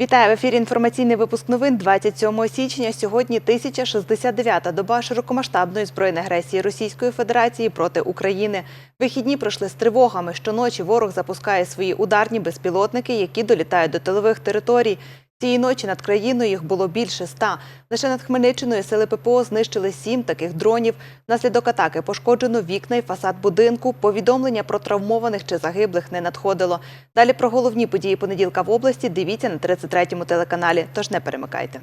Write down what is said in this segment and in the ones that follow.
Вітаю в ефірі. Інформаційний випуск новин 27 січня. Сьогодні 1069-та доба широкомасштабної збройної агресії Російської Федерації проти України. Вихідні пройшли з тривогами. Щоночі ворог запускає свої ударні безпілотники, які долітають до тилових територій. Цієї ночі над країною їх було більше ста. Лише над Хмельниччиною сили ППО знищили сім таких дронів. Внаслідок атаки пошкоджено вікна і фасад будинку. Повідомлення про травмованих чи загиблих не надходило. Далі про головні події понеділка в області дивіться на 33-му телеканалі. Тож не перемикайте.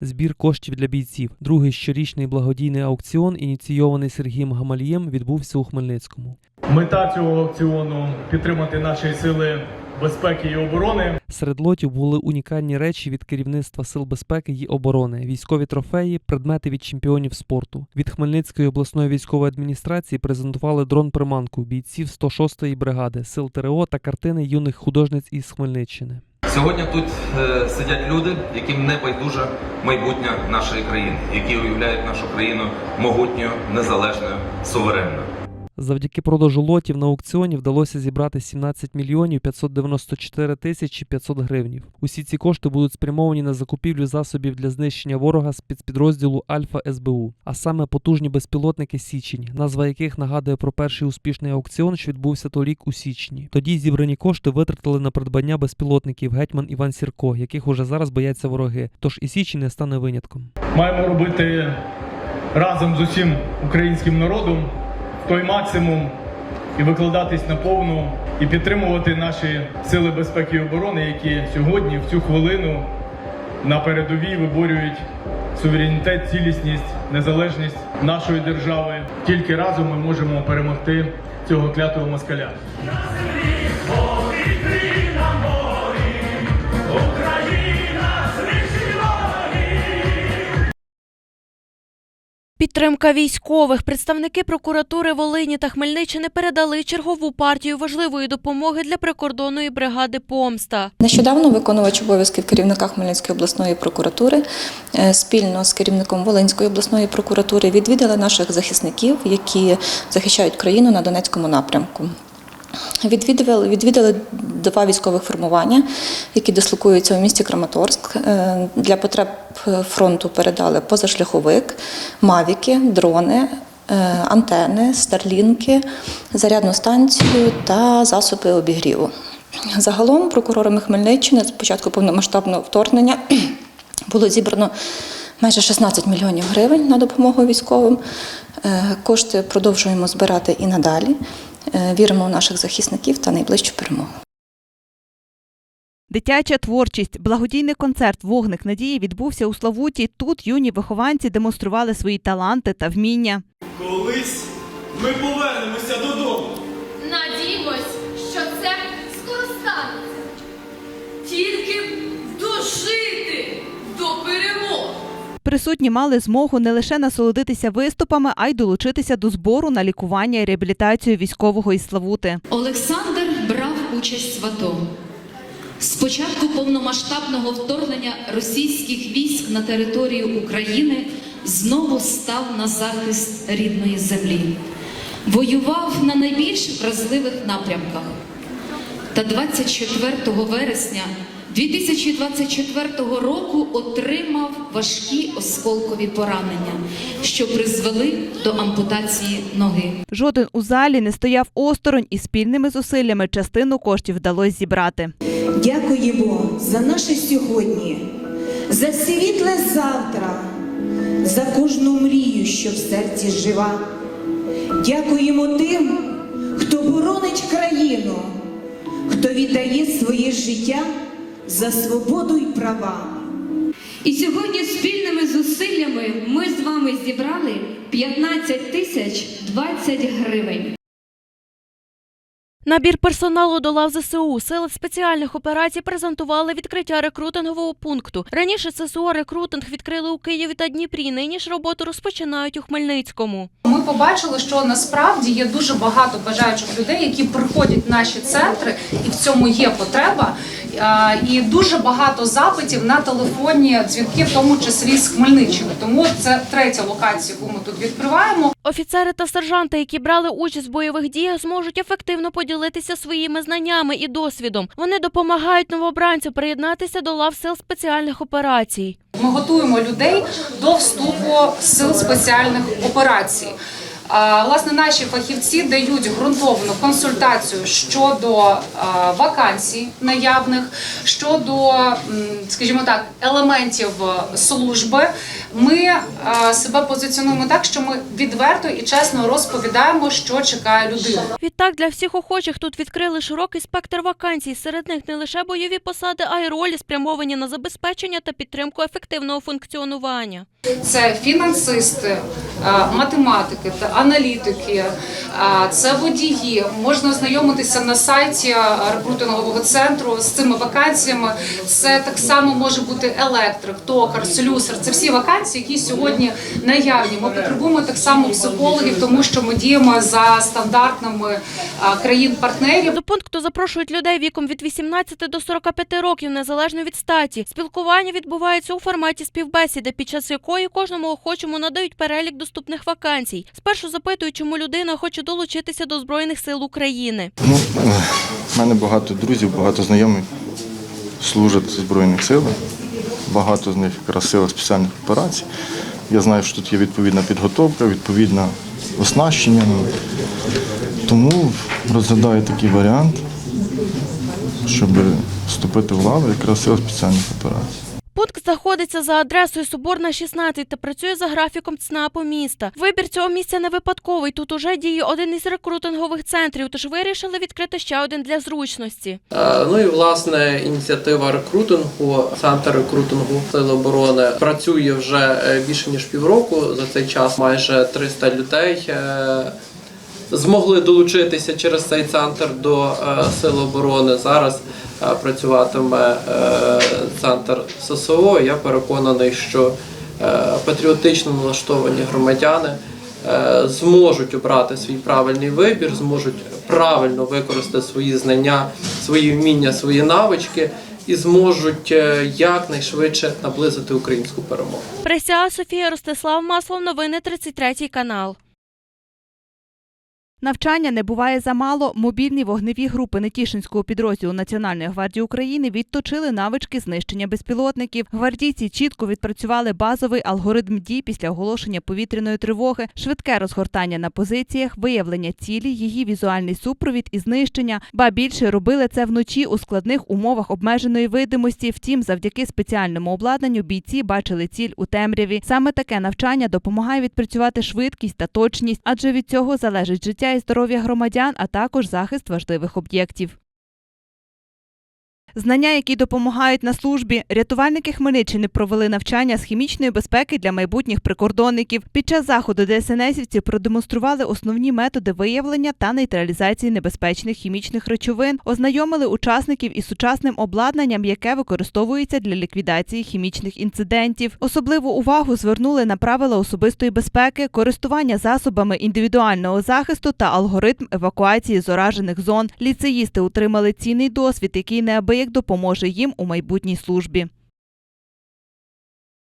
Збір коштів для бійців. Другий щорічний благодійний аукціон, ініційований Сергієм Гамалієм, відбувся у Хмельницькому. Мета цього аукціону підтримати наші сили безпеки і оборони. Серед лотів були унікальні речі від керівництва сил безпеки й оборони, військові трофеї, предмети від чемпіонів спорту. Від Хмельницької обласної військової адміністрації презентували дрон-приманку бійців 106-ї бригади, сил ТРО та картини юних художниць із Хмельниччини. Сьогодні тут е, сидять люди, яким не байдуже майбутнє нашої країни, які уявляють нашу країну могутньою, незалежною, суверенною. Завдяки продажу лотів на аукціоні вдалося зібрати 17 мільйонів 594 тисячі 500 гривнів. Усі ці кошти будуть спрямовані на закупівлю засобів для знищення ворога спецпідрозділу Альфа СБУ, а саме потужні безпілотники Січень, назва яких нагадує про перший успішний аукціон, що відбувся торік у січні. Тоді зібрані кошти витратили на придбання безпілотників гетьман Іван Сірко, яких уже зараз бояться вороги. Тож і Січень не стане винятком. Маємо робити разом з усім українським народом той максимум і викладатись на повну, і підтримувати наші сили безпеки і оборони, які сьогодні, в цю хвилину, на передовій виборюють суверенітет, цілісність, незалежність нашої держави. Тільки разом ми можемо перемогти цього клятого москаля. Підтримка військових представники прокуратури Волині та Хмельниччини передали чергову партію важливої допомоги для прикордонної бригади Помста. Нещодавно виконувач обов'язків керівника Хмельницької обласної прокуратури е, спільно з керівником Волинської обласної прокуратури відвідали наших захисників, які захищають країну на Донецькому напрямку. Відвідали, відвідали два військових формування, які дислокуються у місті Краматорськ. Е, Для потреб фронту передали позашляховик, мавіки, дрони, е, антени, старлінки, зарядну станцію та засоби обігріву. Загалом прокурорами Хмельниччини з початку повномасштабного вторгнення було зібрано майже 16 мільйонів гривень на допомогу військовим. Е, Кошти продовжуємо збирати і надалі. Е, Віримо в наших захисників та найближчу перемогу. Дитяча творчість, благодійний концерт Вогник надії відбувся у Славуті. Тут юні вихованці демонстрували свої таланти та вміння. Колись ми повернемося додому. Надіємось, що це скоро станеться. Тільки б дожити до перемоги. Присутні мали змогу не лише насолодитися виступами, а й долучитися до збору на лікування і реабілітацію військового із Славути. Олександр брав участь в АТО. З початку повномасштабного вторгнення російських військ на територію України знову став на захист рідної землі. Воював на найбільш вразливих напрямках. Та 24 вересня 2024 року отримав важкі осколкові поранення, що призвели до ампутації ноги. Жоден у залі не стояв осторонь і спільними зусиллями частину коштів вдалося зібрати. Дякуємо за наше сьогодні, за світле завтра, за кожну мрію, що в серці жива. Дякуємо тим, хто боронить країну, хто віддає своє життя за свободу й права. І сьогодні спільними зусиллями ми з вами зібрали 15 тисяч 20 гривень. Набір персоналу до лав ЗСУ сили спеціальних операцій презентували відкриття рекрутингового пункту. Раніше ССО рекрутинг відкрили у Києві та Дніпрі. Нині ж роботу розпочинають у Хмельницькому. Ми побачили, що насправді є дуже багато бажаючих людей, які приходять в наші центри, і в цьому є потреба. І дуже багато запитів на телефонні дзвінки, в тому числі з Хмельниччини. Тому це третя локація, яку ми тут відкриваємо. Офіцери та сержанти, які брали участь в бойових діях, зможуть ефективно поділитися своїми знаннями і досвідом. Вони допомагають новобранцю приєднатися до лав сил спеціальних операцій. Ми готуємо людей до вступу в сил спеціальних операцій. Власне, наші фахівці дають ґрунтовну консультацію щодо вакансій наявних, щодо, скажімо так, елементів служби. Ми себе позиціонуємо так, що ми відверто і чесно розповідаємо, що чекає людину. Відтак для всіх охочих тут відкрили широкий спектр вакансій. Серед них не лише бойові посади, а й ролі спрямовані на забезпечення та підтримку ефективного функціонування. Це фінансисти, е, математики та аналітики, е, це водії. Можна ознайомитися на сайті рекрутингового центру з цими вакансіями. Це так само може бути електрик, токар, слюсар. Це всі вакансії, які сьогодні наявні. Ми потребуємо так само психологів, тому що ми діємо за стандартами е, країн-партнерів. До пункту запрошують людей віком від 18 до 45 років, незалежно від статі. Спілкування відбувається у форматі співбесіди, під час якої кожному охочому надають перелік доступних вакансій. Спершу запитують, чому людина хоче долучитися до Збройних сил України. Ну, в мене багато друзів, багато знайомих служать в Збройних силах. Багато з них якраз в силах спеціальних операцій. Я знаю, що тут є відповідна підготовка, відповідне оснащення. Тому розглядаю такий варіант, щоб вступити в лаву якраз сил спеціальних операцій. Знаходиться за адресою Соборна 16 та працює за графіком ЦНАПу міста. Вибір цього місця не випадковий. Тут уже діє один із рекрутингових центрів, тож вирішили відкрити ще один для зручності. Е, Ну і власне ініціатива рекрутингу, центр рекрутингу Сил оборони працює вже е, більше ніж півроку. За цей час майже 300 людей е, змогли долучитися через цей центр до е, Сил оборони. Зараз е, працюватиме е, центр ССО. Я переконаний, що патріотично налаштовані громадяни зможуть обрати свій правильний вибір, зможуть правильно використати свої знання, свої вміння, свої навички і зможуть якнайшвидше наблизити українську перемогу. Присяга Софія Ростислав Маслов, новини 33 канал. Навчання не буває замало. Мобільні вогневі групи Нетішинського підрозділу Національної гвардії України відточили навички знищення безпілотників. Гвардійці чітко відпрацювали базовий алгоритм дій після оголошення повітряної тривоги, швидке розгортання на позиціях, виявлення цілі, її візуальний супровід і знищення. Ба більше робили це вночі у складних умовах обмеженої видимості. Втім, завдяки спеціальному обладнанню бійці бачили ціль у темряві. Саме таке навчання допомагає відпрацювати швидкість та точність, адже від цього залежить життя і здоров'я громадян, а також захист важливих об'єктів. Знання, які допомагають на службі, рятувальники Хмельниччини провели навчання з хімічної безпеки для майбутніх прикордонників. Під час заходу ДСНСівці продемонстрували основні методи виявлення та нейтралізації небезпечних хімічних речовин, ознайомили учасників із сучасним обладнанням, яке використовується для ліквідації хімічних інцидентів. Особливу увагу звернули на правила особистої безпеки, користування засобами індивідуального захисту та алгоритм евакуації з зон. Ліцеїсти отримали цінний досвід, який неабияк допоможе їм у майбутній службі.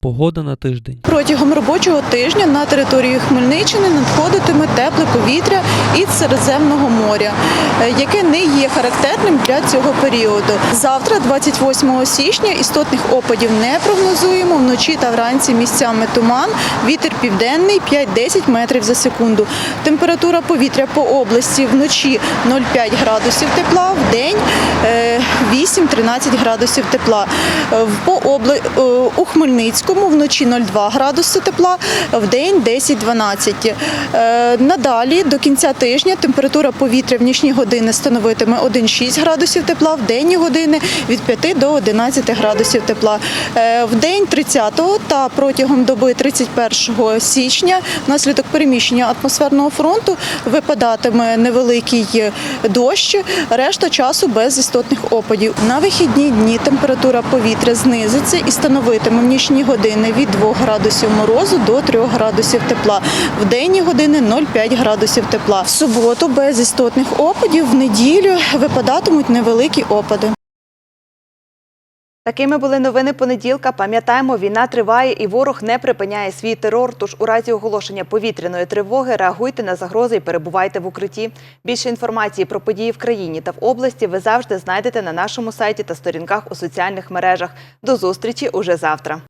Погода на тиждень. Протягом робочого тижня на території Хмельниччини надходитиме тепле повітря із Середземного моря, е, яке не є характерним для цього періоду. Завтра, 28 січня, істотних опадів не прогнозуємо. Вночі та вранці місцями туман, вітер південний 5-10 метрів за секунду. Температура повітря по області вночі 0,5 градусів тепла, в день е, 8-13 градусів тепла. Е, По обла... е, у Хмельницькому вночі 0,2 градуси тепла, в день 10-12. Е, Надалі до кінця тижня температура повітря в нічні години становитиме 1,6 градусів тепла, в денні години від 5 до 11 градусів тепла. Е, В день 30 та протягом доби 31 січня внаслідок переміщення атмосферного фронту випадатиме невеликий дощ, решта часу без істотних опадів. На вихідні дні температура повітря знизиться і становитиме в нічні години від 2 градусів морозу до 3 градусів тепла. В денні години 0,5 градусів тепла. В суботу без істотних опадів, в неділю випадатимуть невеликі опади. Такими були новини понеділка. Пам'ятаємо, війна триває і ворог не припиняє свій терор. Тож у разі оголошення повітряної тривоги реагуйте на загрози і перебувайте в укритті. Більше інформації про події в країні та в області ви завжди знайдете на нашому сайті та сторінках у соціальних мережах. До зустрічі уже завтра.